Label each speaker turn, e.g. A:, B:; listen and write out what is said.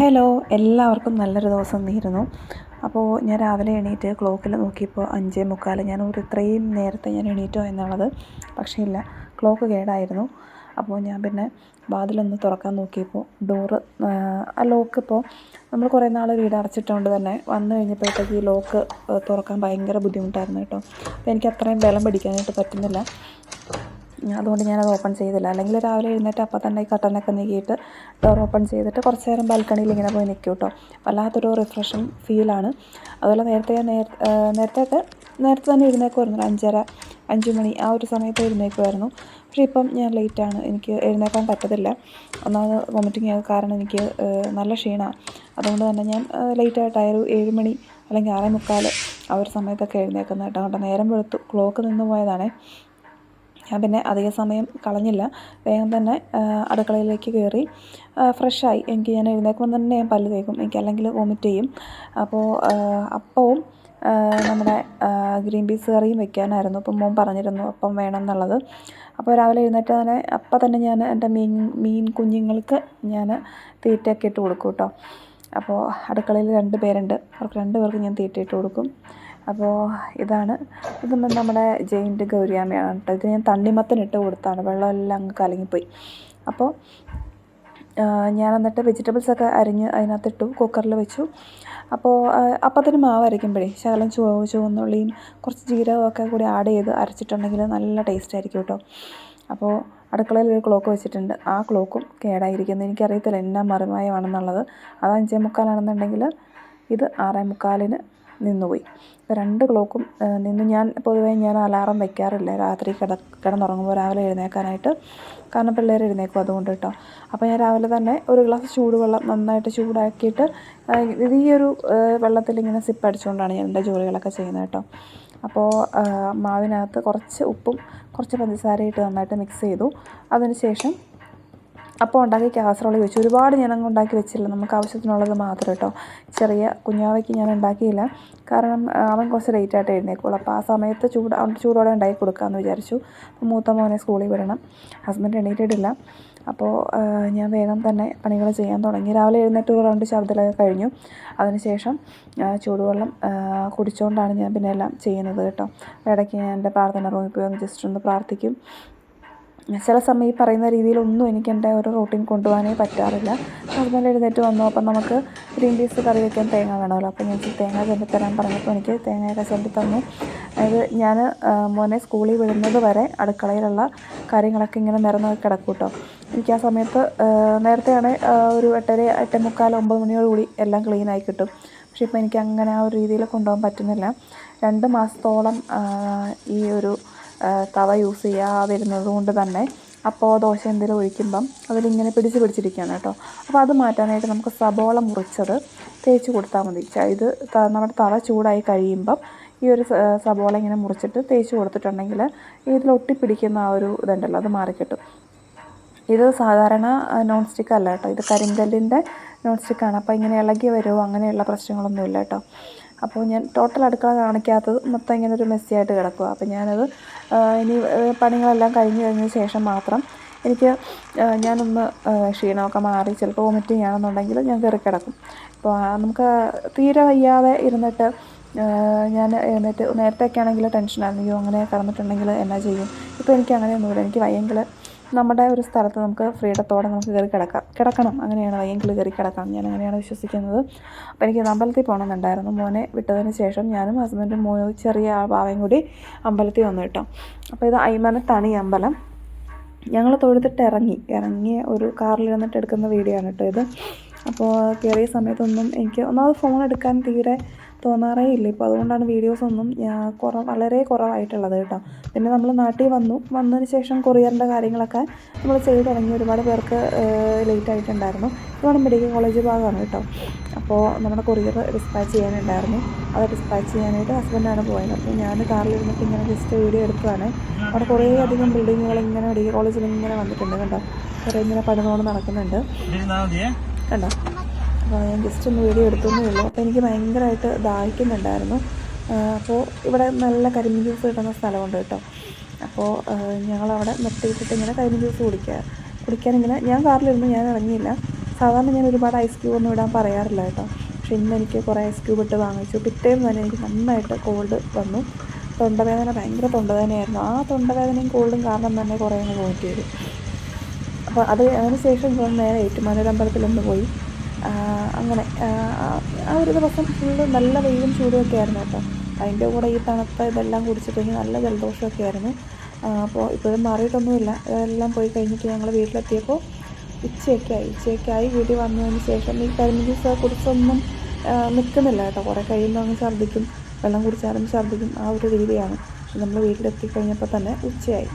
A: Hello എല്ലാവർക്കും നല്ലൊരു ദിവസം നേരുന്നു. അപ്പോൾ ഞാൻ രാവിലെ എണീറ്റ് ക്ലോക്കിൽ നോക്കിയപ്പോൾ അഞ്ചേ മുക്കാൽ ഞാൻ ഒരു ഇത്രയും നേരത്തെ ഞാൻ എണീറ്റോ എന്നുള്ളത് പക്ഷേ ഇല്ല ക്ലോക്ക് കേടായിരുന്നു. അപ്പോൾ ഞാൻ പിന്നെ വാതിലൊന്ന് തുറക്കാൻ നോക്കിയപ്പോൾ ഡോറ് ആ ലോക്ക് ഇപ്പോൾ നമ്മൾ കുറേ നാൾ വീട് അടച്ചിട്ടുകൊണ്ട് തന്നെ വന്നു കഴിഞ്ഞപ്പോഴത്തേക്ക് ഈ ലോക്ക് തുറക്കാൻ ഭയങ്കര ബുദ്ധിമുട്ടായിരുന്നു കേട്ടോ. അപ്പോൾ എനിക്ക് അത്രയും ബലം പിടിക്കാനായിട്ട് പറ്റുന്നില്ല. അതുകൊണ്ട് ഞാനത് ഓപ്പൺ ചെയ്തില്ല. അല്ലെങ്കിൽ രാവിലെ എഴുന്നേറ്റ് അപ്പം തന്നെ ഈ കട്ടനൊക്കെ നീക്കിയിട്ട് ഡോർ ഓപ്പൺ ചെയ്തിട്ട് കുറച്ച് നേരം ബാൽക്കണിയിൽ ഇങ്ങനെ പോയി നിൽക്കും കേട്ടോ വല്ലാത്തൊരു റിഫ്രഷിങ് ഫീലാണ് അതുപോലെ നേരത്തെ ഞാൻ നേര നേരത്തെ നേരത്തെ തന്നെ എഴുന്നേക്കുമായിരുന്നു. അഞ്ചര അഞ്ച് മണി ആ ഒരു സമയത്ത് എഴുന്നേക്കുമായിരുന്നു. പക്ഷേ ഇപ്പം ഞാൻ ലേറ്റാണ് എനിക്ക് എഴുന്നേക്കാൻ പറ്റത്തില്ല. ഒന്നാമത് വോമിറ്റിങ് കാരണം എനിക്ക് നല്ല ക്ഷീണമാണ് അതുകൊണ്ട് തന്നെ ഞാൻ ലേറ്റായിട്ടായൊരു ഏഴ് മണി അല്ലെങ്കിൽ ആറേ മുക്കാൽ ആ ഒരു സമയത്തൊക്കെ എഴുന്നേൽക്കുന്നത് കേട്ടോ. കേട്ടോ നേരം വെളുത്തു. ക്ലോക്ക് നിന്ന് പോയതാണേ. ഞാൻ പിന്നെ അധിക സമയം കളഞ്ഞില്ല. വേഗം തന്നെ അടുക്കളയിലേക്ക് കയറി ഫ്രഷായി. എനിക്ക് ഞാൻ എഴുന്നേൽക്കുമ്പോൾ തന്നെ ഞാൻ പല്ല് തേക്കും. എനിക്ക് അല്ലെങ്കിൽ വോമിറ്റ് ചെയ്യും. അപ്പോൾ അപ്പവും നമ്മുടെ ഗ്രീൻ പീസ് കറിയും വെക്കാനായിരുന്നു. അപ്പം മോൻ പറഞ്ഞിരുന്നു അപ്പം വേണം എന്നുള്ളത് അപ്പോൾ രാവിലെ എഴുന്നേറ്റ് തന്നെ അപ്പം തന്നെ ഞാൻ എന്റെ മീൻ മീൻ കുഞ്ഞുങ്ങൾക്ക് ഞാൻ തീറ്റയൊക്കെ ഇട്ട് കൊടുക്കും കേട്ടോ. അപ്പോൾ അടുക്കളയിൽ രണ്ട് പേരുണ്ട്. അവർക്ക് രണ്ട് പേർക്ക് ഞാൻ തീറ്റ ഇട്ട് കൊടുക്കും. അപ്പോൾ ഇതാണ്. ഇത് നമ്മുടെ ജയിന്റ് ഗൗരിയാമ്മയാണ് കേട്ടോ. ഇത് ഞാൻ തണ്ണിമത്തനിട്ട് കൊടുത്താണ്. വെള്ളമെല്ലാം അങ്ങ് കലങ്ങിപ്പോയി. അപ്പോൾ ഞാൻ എന്നിട്ട് വെജിറ്റബിൾസൊക്കെ അരിഞ്ഞ് അതിനകത്തിട്ടു കുക്കറിൽ വെച്ചു. അപ്പോൾ അപ്പത്തിന് മാവ് അരയ്ക്കുമ്പോഴേ ശകലം ചുവ ചുവന്നുള്ളിയും കുറച്ച് ജീരകമൊക്കെ കൂടി ആഡ് ചെയ്ത് അരച്ചിട്ടുണ്ടെങ്കിൽ നല്ല ടേസ്റ്റ് ആയിരിക്കും കേട്ടോ. അപ്പോൾ അടുക്കളയിൽ ഒരു ക്ലോക്ക് വെച്ചിട്ടുണ്ട്. ആ ക്ലോക്കും കേടായിരിക്കുന്നു. എനിക്കറിയത്തില്ല എന്നാ മറിമായമാണെന്നുള്ളത്. അത് അഞ്ചേ മുക്കാലാണെന്നുണ്ടെങ്കിൽ ഇത് ആറേ മുക്കാലിന് നിന്നുപോയി. രണ്ട് ക്ലോക്കും നിന്ന് ഞാൻ പൊതുവേ ഞാൻ അലാറം വയ്ക്കാറില്ല രാത്രി കിട കിടന്നുറങ്ങുമ്പോൾ രാവിലെ എഴുന്നേൽക്കാനായിട്ട് കാരണം പിള്ളേർ എഴുന്നേൽക്കും അതുകൊണ്ട് കേട്ടോ അപ്പോൾ ഞാൻ രാവിലെ തന്നെ ഒരു ഗ്ലാസ് ചൂടുവെള്ളം നന്നായിട്ട് ചൂടാക്കിയിട്ട് ഇത് ഈ ഒരു വെള്ളത്തിൽ ഇങ്ങനെ സിപ്പ് അടിച്ചുകൊണ്ടാണ് ഞാൻ എന്റെ ജോലികളൊക്കെ ചെയ്യുന്നത് കേട്ടോ അപ്പോൾ മാവിനകത്ത് കുറച്ച് ഉപ്പും കുറച്ച് പഞ്ചസാരയിട്ട് നന്നായിട്ട് മിക്സ് ചെയ്തു. അതിന് ശേഷം അപ്പോൾ ഉണ്ടാക്കി കാസറോൾ ചോദിച്ചു. ഒരുപാട് ഞാനങ്ങ് ഉണ്ടാക്കി വെച്ചില്ല. നമുക്ക് ആവശ്യത്തിനുള്ളത് മാത്രം കേട്ടോ. ചെറിയ കുഞ്ഞാവയ്ക്ക് ഞാൻ ഉണ്ടാക്കിയില്ല. കാരണം അവൻ കുറച്ച് ലേറ്റായിട്ട് എഴുന്നേക്കുള്ളൂ. അപ്പോൾ ആ സമയത്ത് ചൂട് ചൂടോടെ ഉണ്ടാക്കി കൊടുക്കാമെന്ന് വിചാരിച്ചു. മൂത്ത മോനെ സ്കൂളിൽ വിടണം. ഹസ്ബൻഡ് എണീറ്റിട്ടില്ല. അപ്പോൾ ഞാൻ വേഗം തന്നെ പണികൾ ചെയ്യാൻ തുടങ്ങി. രാവിലെ എഴുന്നേറ്റ് ഒരു റൗണ്ട് ശബ്ദമൊക്കെ കഴിഞ്ഞു. അതിനുശേഷം ചൂടുവെള്ളം കുടിച്ചുകൊണ്ടാണ് ഞാൻ പിന്നെ എല്ലാം ചെയ്യുന്നത് കേട്ടോ. ഇടയ്ക്ക് ഞാൻ എന്റെ പ്രാർത്ഥന റൂമിൽ പോയി ഒന്ന് ജസ്റ്റ് ഒന്ന് പ്രാർത്ഥിക്കും. ചില സമയം ഈ പറയുന്ന രീതിയിലൊന്നും എനിക്ക് എന്റെ ഒരു റൂട്ടീൻ കൊണ്ടുപോകാനേ പറ്റാറില്ല. ഹസ്ബൻഡ് എഴുന്നേറ്റ് വന്നു. അപ്പം നമുക്ക് ഗ്രീൻ പീസ് കറി വയ്ക്കാൻ തേങ്ങ വേണമല്ലോ. അപ്പം ഞാൻ തേങ്ങ ചെമ്പി തരാൻ പറഞ്ഞപ്പോൾ എനിക്ക് തേങ്ങയൊക്കെ ചെണ്ടി തന്നു. അതായത് ഞാൻ മോനെ സ്കൂളിൽ വിടുന്നത് വരെ അടുക്കളയിലുള്ള കാര്യങ്ങളൊക്കെ ഇങ്ങനെ നിരന്ന് കിടക്കും കേട്ടോ. എനിക്ക് ആ സമയത്ത് നേരത്തെയാണ് ഒരു എട്ടര എട്ടേ മുക്കാൽ ഒമ്പത് മണിയോടുകൂടി എല്ലാം ക്ലീനായി കിട്ടും. പക്ഷേ ഇപ്പോൾ എനിക്ക് അങ്ങനെ ആ ഒരു രീതിയിൽ കൊണ്ടുപോകാൻ പറ്റുന്നില്ല. രണ്ട് മാസത്തോളം ഈ ഒരു തവ യൂസ് ചെയ്യാതിരുന്നത് കൊണ്ട് തന്നെ. അപ്പോൾ ദോശ എന്തെങ്കിലും ഒഴിക്കുമ്പം അതിലിങ്ങനെ പിടിച്ച് പിടിച്ചിരിക്കുകയാണ് കേട്ടോ. അപ്പോൾ അത് മാറ്റാനായിട്ട് നമുക്ക് സബോള മുറിച്ചത് തേച്ച് കൊടുത്താൽ മതി. ഇത് നമ്മുടെ തവ ചൂടായി കഴിയുമ്പം ഈ ഒരു സബോള ഇങ്ങനെ മുറിച്ചിട്ട് തേച്ച് കൊടുത്തിട്ടുണ്ടെങ്കിൽ ഇതിൽ ഒട്ടിപ്പിടിക്കുന്ന ആ ഒരു ഇതുണ്ടല്ലോ അത് മാറിക്കിട്ടും. ഇത് സാധാരണ നോൺ സ്റ്റിക്ക് അല്ല കേട്ടോ. ഇത് കരിങ്കല്ലിന്റെ നോൺ സ്റ്റിക്കാണ് അപ്പോൾ ഇങ്ങനെ ഇളകി വരുമോ അങ്ങനെയുള്ള പ്രശ്നങ്ങളൊന്നും ഇല്ല കേട്ടോ. അപ്പോൾ ഞാൻ ടോട്ടൽ അടുക്കള കാണിക്കാത്തത് മൊത്തം ഇങ്ങനെ ഒരു മെസ്സിയായിട്ട് കിടക്കുക അപ്പോൾ ഞാനത് ഇനി പണികളെല്ലാം കഴിഞ്ഞ് കഴിഞ്ഞ ശേഷം മാത്രം എനിക്ക് ഞാനൊന്ന് ക്ഷീണമൊക്കെ മാറി ചിലപ്പോൾ വോമിറ്റിംഗ് ആണെന്നുണ്ടെങ്കിൽ ഞാൻ കയറി കിടക്കും. അപ്പോൾ നമുക്ക് തീരെ വയ്യാതെ ഇരുന്നിട്ട് ഞാൻ എഴുന്നേറ്റ് നേരത്തെയൊക്കെ ആണെങ്കിൽ ടെൻഷനായിരുന്നു അങ്ങനെ കിടന്നിട്ടുണ്ടെങ്കിൽ എന്നാ ചെയ്യും? ഇപ്പോൾ എനിക്ക് അങ്ങനെ ഒന്നുമില്ല എനിക്ക് വയ്യെങ്കിൽ നമ്മുടെ ഒരു സ്ഥലത്ത് നമുക്ക് ഫ്രീഡത്തോടെ നമുക്ക് കയറി കിടക്കാം. കിടക്കണം. അങ്ങനെയാണ് വയ്യെങ്കിൽ കയറി കിടക്കാം ഞാൻ അങ്ങനെയാണ് വിശ്വസിക്കുന്നത്. അപ്പോൾ എനിക്ക് അമ്പലത്തിൽ പോകണമെന്നുണ്ടായിരുന്നു മോനെ വിട്ടതിന് ശേഷം ഞാനും ഹസ്ബൻഡും മോ ചെറിയ ബാവയും കൂടി അമ്പലത്തിൽ വന്നു കേട്ടോ. അപ്പോൾ ഇത് അയ്മനത്താണ് ഈ അമ്പലം. ഞങ്ങൾ തൊഴുതിട്ട് ഇറങ്ങി. ഇറങ്ങിയ ഒരു കാറിലിരുന്നിട്ട് എടുക്കുന്ന വീഡിയോ ആണ് കേട്ടോ ഇത്. അപ്പോൾ കയറിയ സമയത്തൊന്നും എനിക്ക് ഒന്നാമത് ഫോൺ എടുക്കാൻ തീരെ തോന്നാറേ ഇല്ല ഇപ്പോൾ അതുകൊണ്ടാണ് വീഡിയോസൊന്നും കുറവ് വളരെ കുറവായിട്ടുള്ളത് കേട്ടോ. പിന്നെ നമ്മൾ നാട്ടിൽ വന്നു. വന്നതിന് ശേഷം കൊറിയറിന്റെ കാര്യങ്ങളൊക്കെ നമ്മൾ ചെയ്ത് തുടങ്ങി. ഒരുപാട് പേർക്ക് ലേറ്റ് ആയിട്ടുണ്ടായിരുന്നു. ഇതാണ് മെഡിക്കൽ കോളേജ് ഭാഗമാണ് കേട്ടോ. അപ്പോൾ നമ്മുടെ കൊറിയർ ഡിസ്പാച്ച് ചെയ്യാനുണ്ടായിരുന്നു. അത് ഡിസ്പാച്ച് ചെയ്യാനായിട്ട് ഹസ്ബൻഡാണ് പോയത്. അപ്പോൾ ഞാൻ കാറിലിരുന്നിട്ട് ഇങ്ങനെ ജസ്റ്റ് വീഡിയോ എടുത്തതാണ്. അവിടെ കുറേ അധികം ബിൽഡിങ്ങുകൾ ഇങ്ങനെ മെഡിക്കൽ കോളേജിൽ ഇങ്ങനെ വന്നിട്ടുണ്ട് കണ്ടോ കുറേ ഇങ്ങനെ പണിതുകൊണ്ട് നടക്കുന്നുണ്ട്. കണ്ടോ? ഞാൻ ജസ്റ്റ് ഒന്ന് വീഡിയോ എടുത്തൊന്നും ഉള്ളൂ. അപ്പോൾ എനിക്ക് ഭയങ്കരമായിട്ട് ദാഹിക്കുന്നുണ്ടായിരുന്നു. അപ്പോൾ ഇവിടെ നല്ല കരിമീൻ ജ്യൂസ് കിട്ടുന്ന സ്ഥലമുണ്ട് കേട്ടോ. അപ്പോൾ ഞങ്ങളവിടെ നിർത്തിയിട്ടിട്ട് ഇങ്ങനെ കരിമീൻ ജ്യൂസ് കുടിക്കുക കുടിക്കാനിങ്ങനെ ഞാൻ കാറിലിരുന്ന് ഞാൻ ഇറങ്ങിയില്ല. സാധാരണ ഞാൻ ഒരുപാട് ഐസ് ക്യൂബ് ഒന്നും ഇടാൻ പറയാറില്ല കേട്ടോ. പക്ഷെ ഇന്ന് എനിക്ക് കുറേ ഐസ് ക്യൂബ് ഇട്ട് വാങ്ങിച്ചു. പിറ്റേന്ന് തന്നെ എനിക്ക് നന്നായിട്ട് കോൾഡ് വന്നു. തൊണ്ടവേദന ഭയങ്കര തൊണ്ടവേദനയായിരുന്നു. ആ തൊണ്ടവേദനയും കോൾഡും കാരണം തന്നെ കുറേ അങ്ങ് പോയിട്ട് വരും. അപ്പോൾ അത് അതിന് ശേഷം നേരെ ഏറ്റുമാനൂരമ്പലത്തിലൊന്ന് പോയി. അങ്ങനെ ആ, ഒരു ദിവസം ഫുള്ള് നല്ല വെയിലും ചൂടും ഒക്കെ ആയിരുന്നു കേട്ടോ. അതിന്റെ കൂടെ ഈ തണുത്ത ഇതെല്ലാം കുടിച്ചിട്ട് നല്ല ജലദോഷമൊക്കെ ആയിരുന്നു. അപ്പോൾ ഇപ്പോഴും മാറിയിട്ടൊന്നുമില്ല. ഇതെല്ലാം പോയി കഴിഞ്ഞിട്ട് ഞങ്ങൾ വീട്ടിലെത്തിയപ്പോൾ ഉച്ചയൊക്കെ ആയി. ഉച്ചയൊക്കെ ആയി. വീട്ടിൽ വന്നതിന് ശേഷം ഈ കരിമീൻ ജ്യൂസ് കുടിച്ചൊന്നും നിൽക്കുന്നില്ല കേട്ടോ. കുറേ കഴിയുമ്പോൾ അങ്ങ് ഛർദ്ദിക്കും. വെള്ളം കുടിച്ചാലും ഛർദ്ദിക്കും. ആ ഒരു രീതിയാണ്. നമ്മൾ വീട്ടിലെത്തി കഴിഞ്ഞപ്പോൾ തന്നെ ഉച്ചയായി.